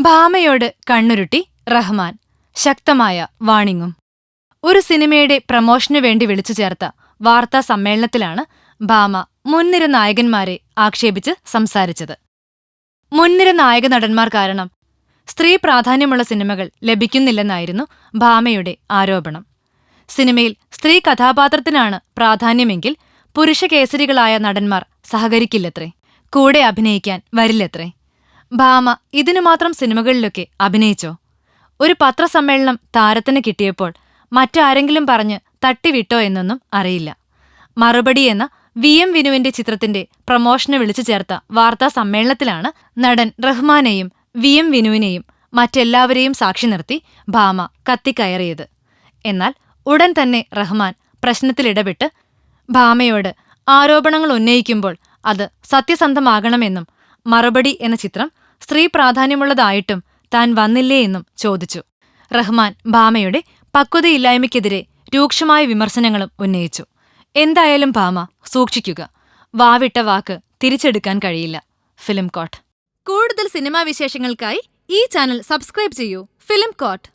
ഭാമയോട് കണ്ണുരുട്ടി റഹ്മാൻ. ശക്തമായ വാണിങ്ങും. ഒരു സിനിമയുടെ പ്രമോഷനു വേണ്ടി വിളിച്ചു ചേർത്ത വാർത്താ സമ്മേളനത്തിലാണ് ഭാമ മുൻനിര നായകന്മാരെ ആക്ഷേപിച്ച് സംസാരിച്ചത്. മുൻനിര നായക നടന്മാർ കാരണം സ്ത്രീ പ്രാധാന്യമുള്ള സിനിമകൾ ലഭിക്കുന്നില്ലെന്നായിരുന്നു ഭാമയുടെ ആരോപണം. സിനിമയിൽ സ്ത്രീ കഥാപാത്രത്തിനാണ് പ്രാധാന്യമെങ്കിൽ പുരുഷ കേസരികളായ നടന്മാർ സഹകരിക്കില്ലത്രേ. കൂടെ അഭിനയിക്കാൻ വരില്ലത്രേ? ഭാമ ഇതിനു മാത്രം സിനിമകളിലൊക്കെ അഭിനയിച്ചോ? ഒരു പത്രസമ്മേളനം താരത്തിന് കിട്ടിയപ്പോൾ മറ്റാരെങ്കിലും പറഞ്ഞ് തട്ടിവിട്ടോ എന്നൊന്നും അറിയില്ല. മറുപടി എന്ന വി എം വിനുവിന്റെ ചിത്രത്തിന്റെ പ്രമോഷന് വിളിച്ചു ചേർത്ത വാർത്താ സമ്മേളനത്തിലാണ് നടൻ റഹ്മാനെയും വി എം വിനുവിനെയും മറ്റെല്ലാവരെയും സാക്ഷി നിർത്തി ഭാമ കത്തിക്കയറിയത്. എന്നാൽ ഉടൻ തന്നെ റഹ്മാൻ പ്രശ്നത്തിലിടപെട്ട് ഭാമയോട് ആരോപണങ്ങൾ ഉന്നയിക്കുമ്പോൾ അത് സത്യസന്ധമാകണമെന്നും മറുപടി എന്ന ചിത്രം സ്ത്രീ പ്രാധാന്യമുള്ളതായിട്ടും താൻ വന്നില്ലേ എന്നും ചോദിച്ചു. റഹ്മാൻ ഭാമയുടെ പക്വതയില്ലായ്മയ്ക്കെതിരെ രൂക്ഷമായ വിമർശനങ്ങളും ഉന്നയിച്ചു. എന്തായാലും ഭാമ സൂക്ഷിക്കുക. വാവിട്ട വാക്ക് തിരിച്ചെടുക്കാൻ കഴിയില്ല. Film court. കൂടുതൽ സിനിമാ വിശേഷങ്ങൾക്കായി ഈ ചാനൽ സബ്സ്ക്രൈബ് ചെയ്യൂ. Film coat.